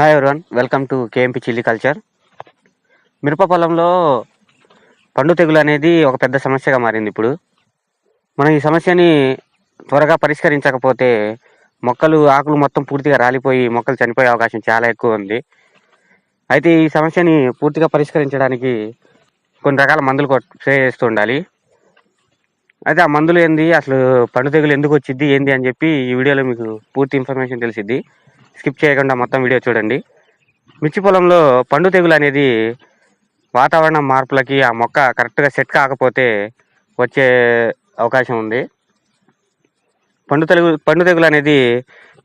Hi everyone welcome to KMP chilli culture మిరప పొలంలో పండు తెగులు అనేది ఒక పెద్ద సమస్యగా మారింది ఇప్పుడు. మనం ఈ సమస్యని త్వరగా పరిష్కరించకపోతే మొక్కలు ఆకులు మొత్తం పూర్తిగా రాలిపోయి మొక్కలు చనిపోయే అవకాశం చాలా ఎక్కువ ఉంది. అయితే ఈ సమస్యని పూర్తిగా పరిష్కరించడానికి కొన్ని రకాల మందులు స్ప్రే చేస్తూ ఉండాలి. అయితే ఆ మందులు ఏంది? అసలు పండు తెగులు ఎందుకు వచ్చింది ఏంది? అని చెప్పి ఈ వీడియోలో మీకు పూర్తి ఇన్ఫర్మేషన్ తెలిసిద్ది. స్కిప్ చేయకుండా మొత్తం వీడియో చూడండి. మిర్చి పొలంలో పండు తెగులు అనేది వాతావరణ మార్పులకి ఆ మొక్క కరెక్ట్గా సెట్ కాకపోతే వచ్చే అవకాశం ఉంది. పండు తెగులు పండు తెగులు అనేది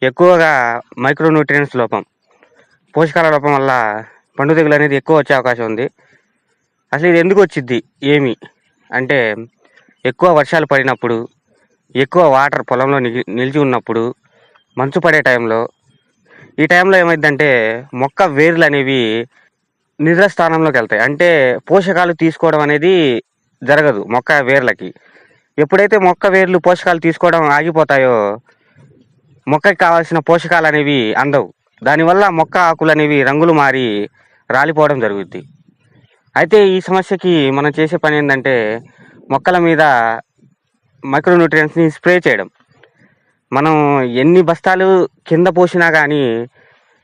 ఎక్కువగా మైక్రోన్యూట్రియన్స్ లోపం పోషకాల లోపం వల్ల పండు తెగులు అనేది ఎక్కువ వచ్చే అవకాశం ఉంది. అసలు ఇది ఎందుకు వచ్చింది ఏమి? అంటే ఎక్కువ వర్షాలు పడినప్పుడు ఎక్కువ వాటర్ పొలంలో నిలిచి ఉన్నప్పుడు మంచు పడే టైంలో ఈ టైంలో ఏమైందంటే మొక్క వేర్లు అనేవి నిద్ర స్థానంలోకి వెళ్తాయి. అంటే పోషకాలు తీసుకోవడం అనేది జరగదు మొక్క వేర్లకి. ఎప్పుడైతే మొక్క వేర్లు పోషకాలు తీసుకోవడం ఆగిపోతాయో మొక్కకి కావాల్సిన పోషకాలు అనేవి అందవు. దానివల్ల మొక్క ఆకులు అనేవి రంగులు మారి రాలిపోవడం జరుగుద్ది. అయితే ఈ సమస్యకి మనం చేసే పని ఏంటంటే మొక్కల మీద మైక్రోన్యూట్రియన్స్ని స్ప్రే చేయడం. మనం ఎన్ని బస్తాలు కింద పోసినా కానీ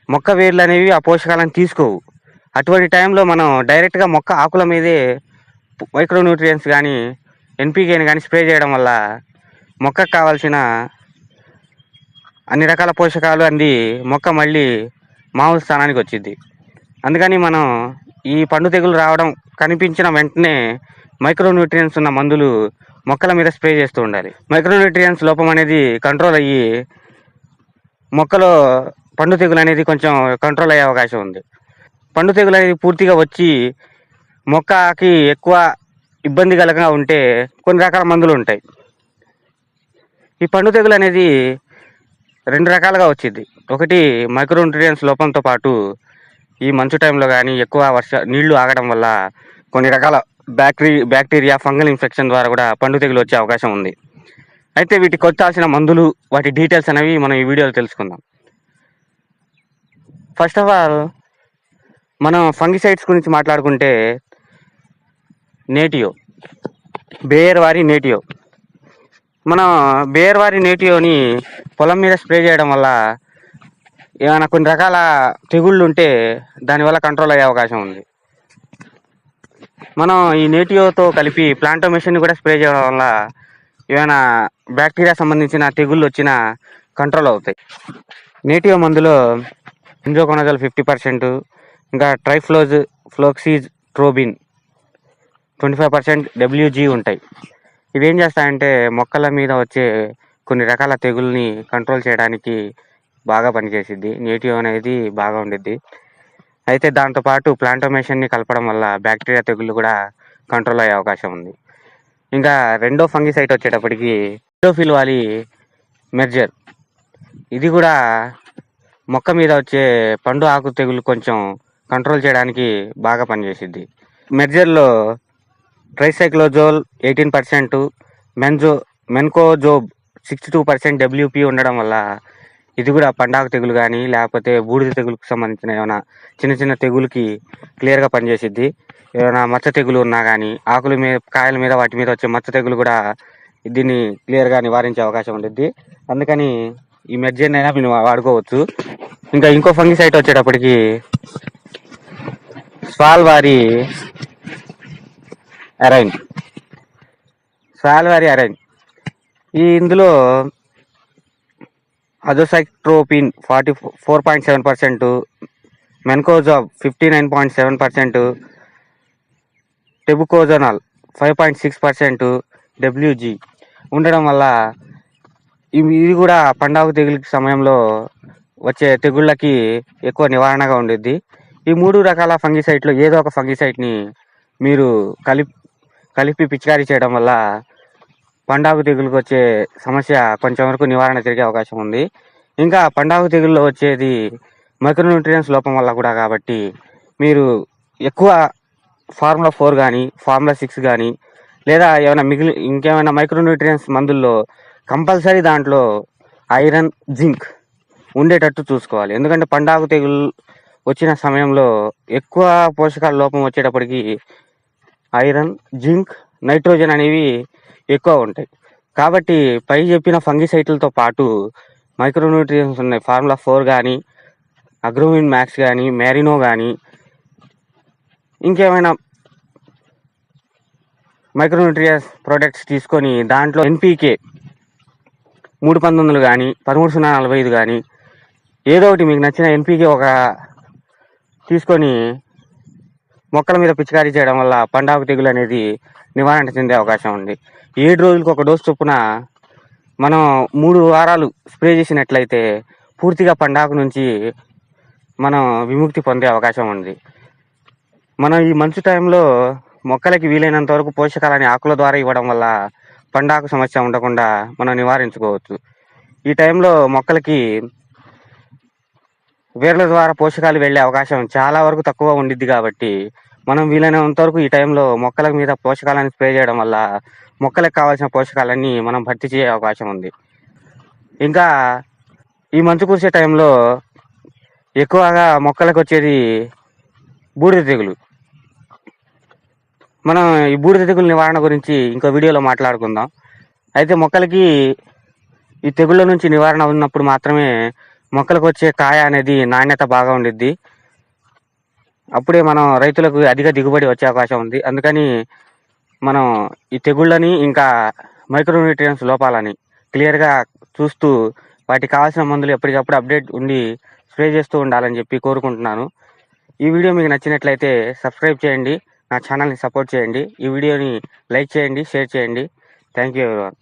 మొక్క వేర్లు అనేవి ఆ పోషకాలను తీసుకోవు. అటువంటి టైంలో మనం డైరెక్ట్గా మొక్క ఆకుల మీదే మైక్రోన్యూట్రియన్స్ కానీ ఎన్పికేని కానీ స్ప్రే చేయడం వల్ల మొక్కకు కావాల్సిన అన్ని రకాల పోషకాలు అంది మొక్క మళ్ళీ మామూలు స్థానానికి వచ్చింది అందుకని మనం ఈ పండు తెగులు రావడం కనిపించిన వెంటనే మైక్రోన్యూట్రియన్స్ ఉన్న మందులు మొక్కల మీద స్ప్రే చేస్తూ ఉండాలి. మైక్రోన్యూట్రియన్స్ లోపం అనేది కంట్రోల్ అయ్యి మొక్కలో పండు తెగులు అనేది కొంచెం కంట్రోల్ అయ్యే అవకాశం ఉంది. పండు తెగులు అనేది పూర్తిగా వచ్చి మొక్కకి ఎక్కువ ఇబ్బంది కలగా ఉంటే కొన్ని రకాల మందులు ఉంటాయి. ఈ పండు తెగులు అనేది రెండు రకాలుగా వచ్చింది. ఒకటి మైక్రోన్యూట్రియన్స్ లోపంతో పాటు ఈ మంచు టైంలో కానీ ఎక్కువ వర్ష నీళ్ళు ఆగడం వల్ల కొన్ని రకాల బ్యాక్టీ బ్యాక్టీరియా ఫంగల్ ఇన్ఫెక్షన్ ద్వారా కూడా పండు తెగులు వచ్చే అవకాశం ఉంది. అయితే వీటికి కొట్టాల్సిన మందులు వాటి డీటెయిల్స్ అనేవి మనం ఈ వీడియోలో తెలుసుకుందాం. ఫస్ట్ ఆఫ్ ఆల్ మనం ఫంగిసైడ్స్ గురించి మాట్లాడుకుంటే నేటియో బేయర్ వారి నేటియో. మనం బేయర్ వారి నేటియోని పొలం మీద స్ప్రే చేయడం వల్ల ఏమైనా కొన్ని రకాల తెగుళ్ళు ఉంటే దానివల్ల కంట్రోల్ అయ్యే అవకాశం ఉంది. మనం ఈ నేటియోతో కలిపి ప్లాంటోమేషన్ కూడా స్ప్రే చేయడం వల్ల ఏమైనా బ్యాక్టీరియా సంబంధించిన తెగుళ్ళు వచ్చినా కంట్రోల్ అవుతాయి. నేటియో మందులో ఇంజోకొనజల్ ఫిఫ్టీ పర్సెంట్ ఇంకా ట్రైఫ్లోజ్ ఫ్లోక్సీజ్ ట్రోబిన్ ట్వంటీ ఫైవ్ పర్సెంట్ డబ్ల్యూజీ ఉంటాయి. ఇవేం చేస్తాయంటే మొక్కల మీద వచ్చే కొన్ని రకాల తెగుల్ని కంట్రోల్ చేయడానికి బాగా పనిచేసిద్ది. నేటివ్ అనేది బాగా ఉండిద్ది. అయితే దాంతోపాటు ప్లాంటోమేషన్ని కలపడం వల్ల బ్యాక్టీరియా తెగుళ్ళు కూడా కంట్రోల్ అయ్యే అవకాశం ఉంది. ఇంకా రెండో ఫంగిసైట్ వచ్చేటప్పటికి ఫిల్ వాలి మెర్జర్. ఇది కూడా మొక్క మీద వచ్చే పండు ఆకు తెగులు కొంచెం కంట్రోల్ చేయడానికి బాగా పనిచేసిద్ది. మెర్జర్లో tricyclazole eighteen percent మెన్జో mancozeb sixty two percent WP ఉండడం వల్ల ఇది కూడా పండాగ తెగులు కానీ లేకపోతే బూడిద తెగులుకు సంబంధించిన ఏమైనా చిన్న చిన్న తెగులుకి క్లియర్గా పనిచేసిద్ది. ఏమైనా మచ్చ తెగులు ఉన్నా కానీ ఆకుల మీద కాయల మీద వాటి మీద వచ్చే మచ్చ తెగులు కూడా దీన్ని క్లియర్గా నివారించే అవకాశం ఉంటుంది అందుకని ఈ మెర్జన్ అయినా మీరు వాడుకోవచ్చు. ఇంకా ఇంకో ఫంగిసైట్ వచ్చేటప్పటికి స్వాల్ వారి అరైన్. స్వాల్ వారి అరైన్. ఈ ఇందులో azoxystrobin forty four point seven percent mancozeb fifty nine point seven percent tebuconazole five point six percent WG. ఉండడం వల్ల ఇది కూడా పండాగు తెగులు సమయంలో వచ్చే తెగుళ్ళకి ఎక్కువ నివారణగా ఉండిద్ది. ఈ మూడు రకాల ఫంగిసైట్లో ఏదో ఒక ఫంగిసైట్ని మీరు కలిపి కలిపి పిచికారీ చేయడం వల్ల పండాగు తెగులకు వచ్చే సమస్య కొంచెం వరకు నివారణ జరిగే అవకాశం ఉంది. ఇంకా పండాగు తెగుల్లో వచ్చేది మైక్రోన్యూట్రియన్స్ లోపం వల్ల కూడా కాబట్టి మీరు ఎక్కువ ఫార్ములా ఫోర్ కానీ ఫార్ములా సిక్స్ కానీ లేదా ఏమైనా మిగిలి ఇంకేమైనా మైక్రోన్యూట్రియన్స్ మందుల్లో కంపల్సరీ దాంట్లో ఐరన్ జింక్ ఉండేటట్టు చూసుకోవాలి. ఎందుకంటే పండాగు తెగులు వచ్చిన సమయంలో ఎక్కువ పోషకాల లోపం వచ్చేటప్పటికి ఐరన్ జింక్ నైట్రోజన్ అనేవి ఎక్కువ ఉంటాయి. కాబట్టి పై చెప్పిన ఫంగిసైట్లతో పాటు మైక్రోన్యూట్రియన్స్ ఉన్నాయి. ఫార్ములా ఫోర్ కానీ అగ్రోమిన్ మ్యాక్స్ కానీ మ్యారినో కానీ ఇంకేమైనా మైక్రోన్యూట్రియన్స్ ప్రొడక్ట్స్ తీసుకొని దాంట్లో ఎన్పీకే మూడు పంతొమ్మిదిలు కానీ పదమూడు సున్నా నలభై ఐదు కానీ ఏదో ఒకటి మీకు నచ్చిన ఎన్పీకే ఒక తీసుకొని మొక్కల మీద పిచికారీ చేయడం వల్ల పండాకు తెగులు అనేది నివారణ చెందే అవకాశం ఉంది. ఏడు రోజులకు ఒక డోసు చొప్పున మనం మూడు వారాలు స్ప్రే చేసినట్లయితే పూర్తిగా పండాకు నుంచి మనం విముక్తి పొందే అవకాశం ఉంది. మనం ఈ మంచు టైంలో మొక్కలకి వీలైనంత వరకు పోషకాలని ఆకుల ద్వారా ఇవ్వడం వల్ల పండాకు సమస్య ఉండకుండా మనం నివారించుకోవచ్చు. ఈ టైంలో మొక్కలకి వేర్ల ద్వారా పోషకాలు వెళ్ళే అవకాశం చాలా వరకు తక్కువ ఉండిద్ది కాబట్టి మనం వీలైనంత వరకు ఈ టైంలో మొక్కల మీద పోషకాలను స్ప్రే చేయడం వల్ల మొక్కలకు కావాల్సిన పోషకాలన్నీ మనం భర్తీ చేయ అవకాశం ఉంది. ఇంకా ఈ మంచు కురిసే టైంలో ఎక్కువగా మొక్కలకు వచ్చేది బూడిద తెగులు. మనం ఈ బూడిద తెగులు నివారణ గురించి ఇంకో వీడియోలో మాట్లాడుకుందాం. అయితే మొక్కలకి ఈ తెగుళ్ళ నుంచి నివారణ ఉన్నప్పుడు మాత్రమే మొక్కలకు వచ్చే కాయ అనేది నాణ్యత బాగా ఉండిద్ది. అప్పుడే మనం రైతులకు అధిక దిగుబడి వచ్చే అవకాశం ఉంది. అందుకని మనం ఈ తెగుళ్ళని ఇంకా మైక్రోన్యూట్రియన్స్ లోపాలని క్లియర్గా చూస్తూ వాటికి కావాల్సిన మందులు ఎప్పటికప్పుడు అప్డేట్ ఉండి స్ప్రే చేస్తూ ఉండాలని చెప్పి కోరుకుంటున్నాను. ఈ వీడియో మీకు నచ్చినట్లయితే సబ్స్క్రైబ్ చేయండి. నా ఛానల్ని సపోర్ట్ చేయండి. ఈ వీడియోని లైక్ చేయండి షేర్ చేయండి. Thank you everyone.